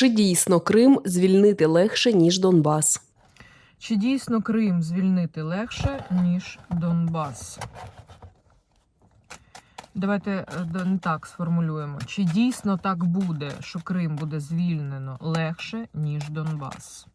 Чи дійсно Крим звільнити легше, ніж Донбас? Чи дійсно Крим звільнити легше, ніж Донбас? Давайте е, не так сформулюємо. Чи дійсно так буде, що Крим буде звільнено легше, ніж Донбас?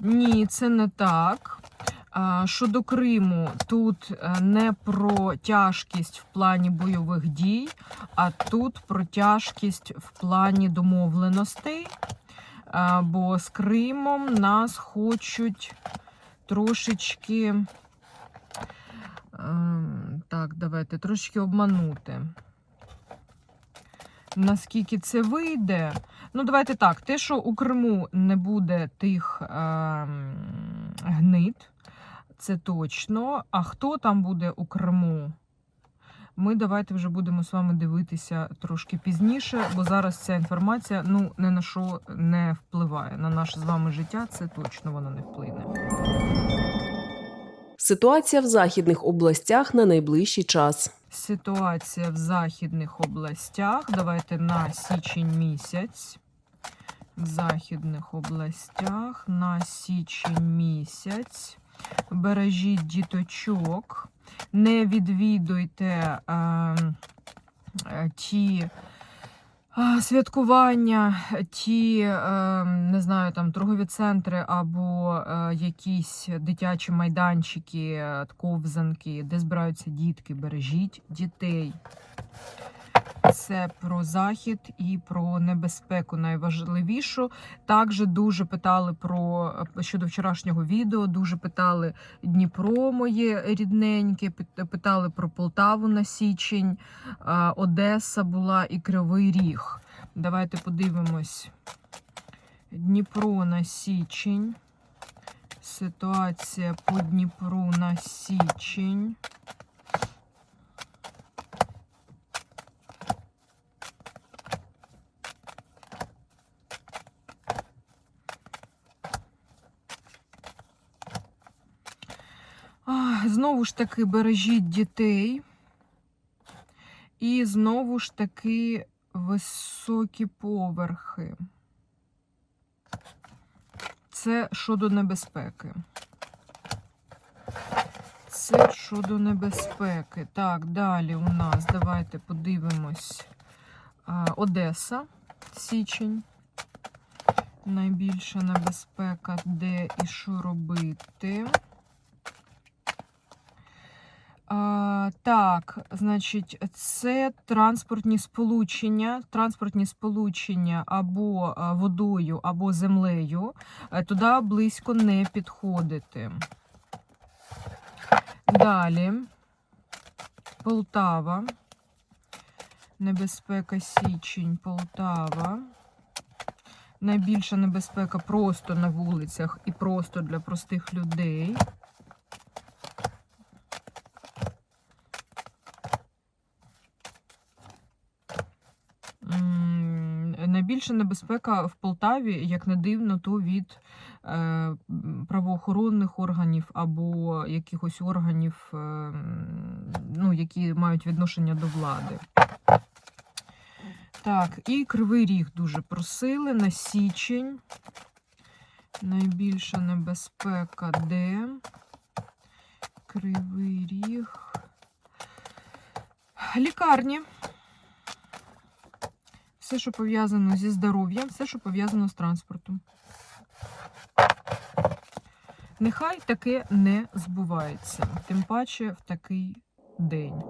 Ні, це не так. Щодо Криму, тут е, не про тяжкість в плані бойових дій, а тут про тяжкість в плані домовленостей. Бо з Кримом нас хочуть трошечки. ем, Так, давайте трошечки обманути. Наскільки це вийде? Ну, давайте так. Те, що у Криму не буде тих гнид, це точно. А хто там буде у Криму? Ми давайте вже будемо з вами дивитися трошки пізніше, бо зараз ця інформація ну, ні на що не впливає. На наше з вами життя це точно воно не вплине. Ситуація в західних областях на найближчий час. Ситуація в західних областях. Давайте на січень місяць. В західних областях на січень місяць. Бережіть діточок. Не відвідуйте е, е, ті святкування, ті, е, не знаю, там торгові центри або е, якісь дитячі майданчики, е, ковзанки, де збираються дітки. Бережіть дітей. Це про захід і про небезпеку найважливішу. Також дуже питали про щодо вчорашнього відео. Дуже питали Дніпро моє рідненьке, питали про Полтаву на січень, Одеса була і Кривий Ріг. Давайте подивимось. Дніпро на січень. Ситуація по Дніпру на січень. Знову ж таки бережіть дітей. І знову ж таки високі поверхи. Це щодо небезпеки. Це щодо небезпеки. Так, далі у нас давайте подивимось. Одеса, січень. Найбільша небезпека, де і що робити. А, так, значить, це транспортні сполучення, транспортні сполучення або водою, або землею. Е, Туди близько не підходити. Далі Полтава. Небезпека Січень, Полтава. Найбільша небезпека просто на вулицях і просто для простих людей. Найбільша небезпека в Полтаві, як не дивно, то від е, правоохоронних органів або якихось органів, е, ну, які мають відношення до влади. Так, і Кривий Ріг дуже просили на січень. Найбільша небезпека де? Кривий Ріг. Лікарні. Все, що пов'язано зі здоров'ям, все, що пов'язано з транспортом. Нехай таке не збувається, тим паче в такий день.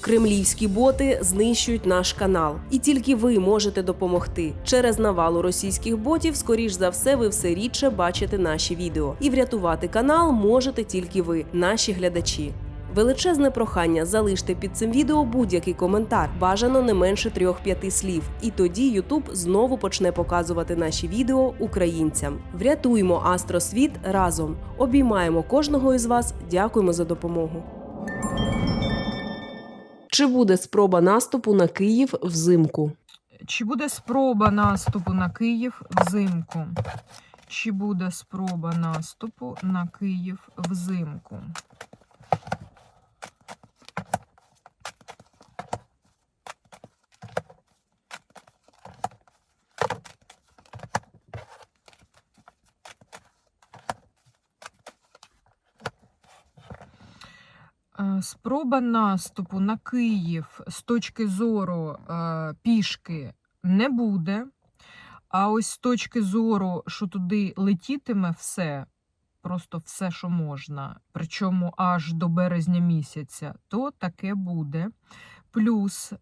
Кремлівські боти знищують наш канал, і тільки ви можете допомогти. Через навалу російських ботів, скоріш за все, ви все рідше бачите наші відео. І врятувати канал можете тільки ви, наші глядачі. Величезне прохання залиште під цим відео будь-який коментар, бажано не менше трьох-п'яти слів. І тоді Ютуб знову почне показувати наші відео українцям. Врятуймо Астросвіт разом. Обіймаємо кожного із вас. Дякуємо за допомогу. Чи буде спроба наступу на Київ взимку? Чи буде спроба наступу на Київ взимку? Чи буде спроба наступу на Київ взимку? Спроба наступу на Київ з точки зору е, пішки не буде. А ось з точки зору, що туди летітиме все, просто все, що можна, причому аж до березня місяця, то таке буде. Плюс е,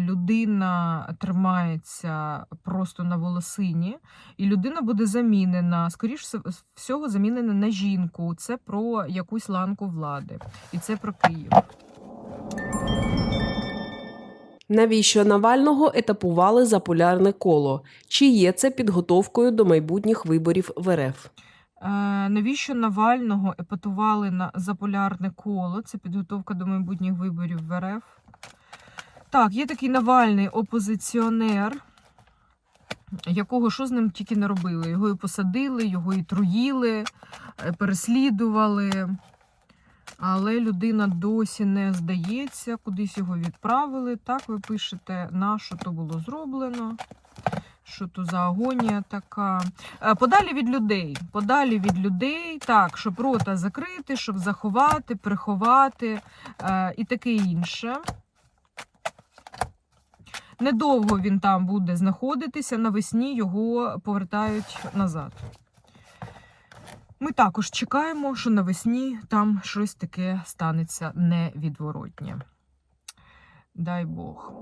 людина тримається просто на волосині, і людина буде замінена, скоріш всього, замінена на жінку. Це про якусь ланку влади, і це про Київ. Навіщо Навального етапували за полярне коло? Чи є це підготовкою до майбутніх виборів в РФ? Е, навіщо Навального епатували на заполярне коло? Це підготовка до майбутніх виборів в РФ. Так, є такий Навальний опозиціонер, якого що з ним тільки не робили. Його і посадили, його і труїли, е, переслідували. Але людина досі не здається, кудись його відправили. Так, ви пишете, на що то було зроблено. Що то за агонія така. Е, Подалі від людей. Подалі від людей, так, щоб рота закрити, щоб заховати, приховати е, і таке інше. Недовго він там буде знаходитися, навесні його повертають назад. Ми також чекаємо, що навесні там щось таке станеться невідворотнє. Дай Бог.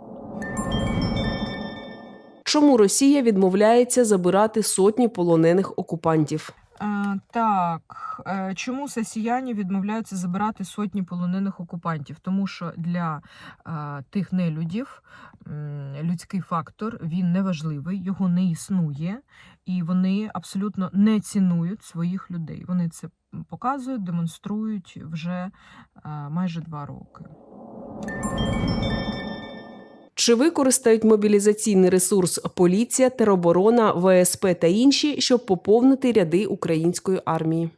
Чому Росія відмовляється забирати сотні полонених окупантів? Е, так, е, чому сесіяні відмовляються забирати сотні полонених окупантів? Тому що для е, тих нелюдів людський фактор він неважливий, його не існує, і вони абсолютно не цінують своїх людей. Вони це показують, демонструють вже майже два роки. Чи використають мобілізаційний ресурс поліція, тероборона, ВСП та інші, щоб поповнити ряди української армії?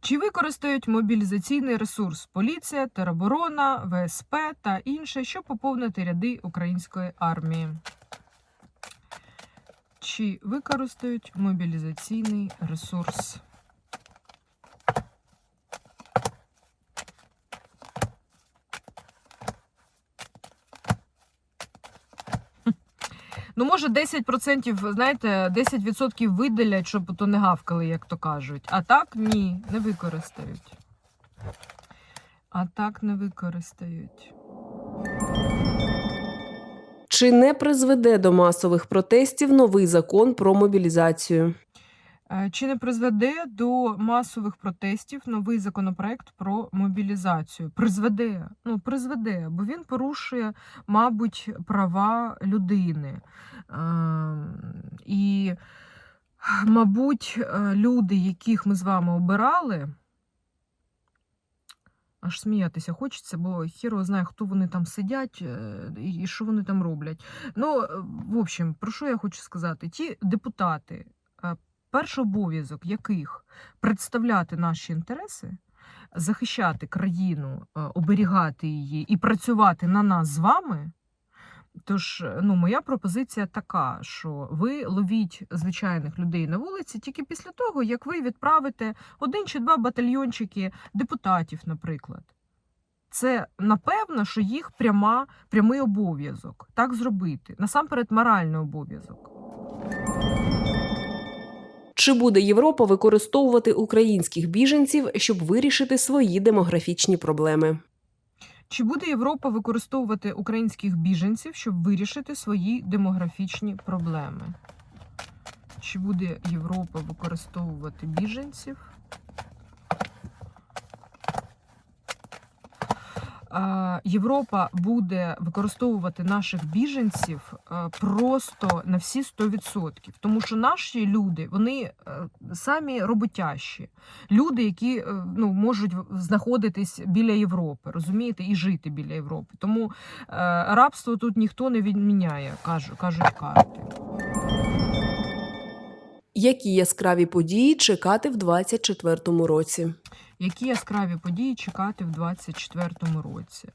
Чи використають мобілізаційний ресурс поліція, тероборона, ВСП та інше, щоб поповнити ряди української армії? Чи використають мобілізаційний ресурс? Ну, може, 10%, знаєте, 10% видалять, щоб то не гавкали, як то кажуть. А так ні, не використають. А так не використають. Чи не призведе до масових протестів новий закон про мобілізацію? Е, Чи не призведе до масових протестів новий законопроект про мобілізацію? Призведе. Ну, призведе, бо він порушує, мабуть, права людини. Ем, І, мабуть, е, люди, яких ми з вами обирали, аж сміятися хочеться, бо хіро знає, хто вони там сидять е, і що вони там роблять. Ну, в общем, про що я хочу сказати? Ті депутати, перший обов'язок яких представляти наші інтереси, захищати країну, е, оберігати її і працювати на нас з вами. Тож, е, ну, моя пропозиція така, що ви ловіть звичайних людей на вулиці тільки після того, як ви відправите один чи два батальйончики депутатів, наприклад. Це напевно, що їх пряма, прямий обов'язок так зробити. Насамперед, моральний обов'язок. Чи буде Європа використовувати українських біженців, щоб вирішити свої демографічні проблеми? Чи буде Європа використовувати українських біженців, щоб вирішити свої демографічні проблеми? Чи буде Європа використовувати біженців? Європа буде використовувати наших біженців е, просто на всі 100%. Тому що наші люди вони е, самі роботящі. Люди, які е, ну, можуть знаходитись біля Європи, розумієте, і жити біля Європи. Тому рабство тут ніхто не відміняє, кажу- кажуть карти. Які яскраві події чекати в 2024 році? Які яскраві події чекати в 2024 році?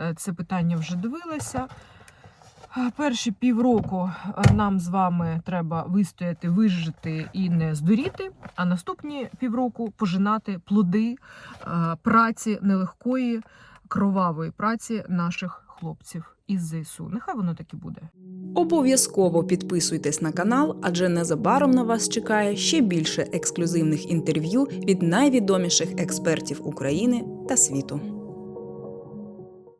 Е, Це питання вже дивилася. Е, Перші півроку е, нам з вами треба вистояти, вижити і не здуріти. А наступні півроку пожинати плоди праці нелегкої, кровавої праці наших хлопців із ЗСУ. Нехай воно так і буде. Обов'язково підписуйтесь на канал, адже незабаром на вас чекає ще більше ексклюзивних інтерв'ю від найвідоміших експертів України та світу.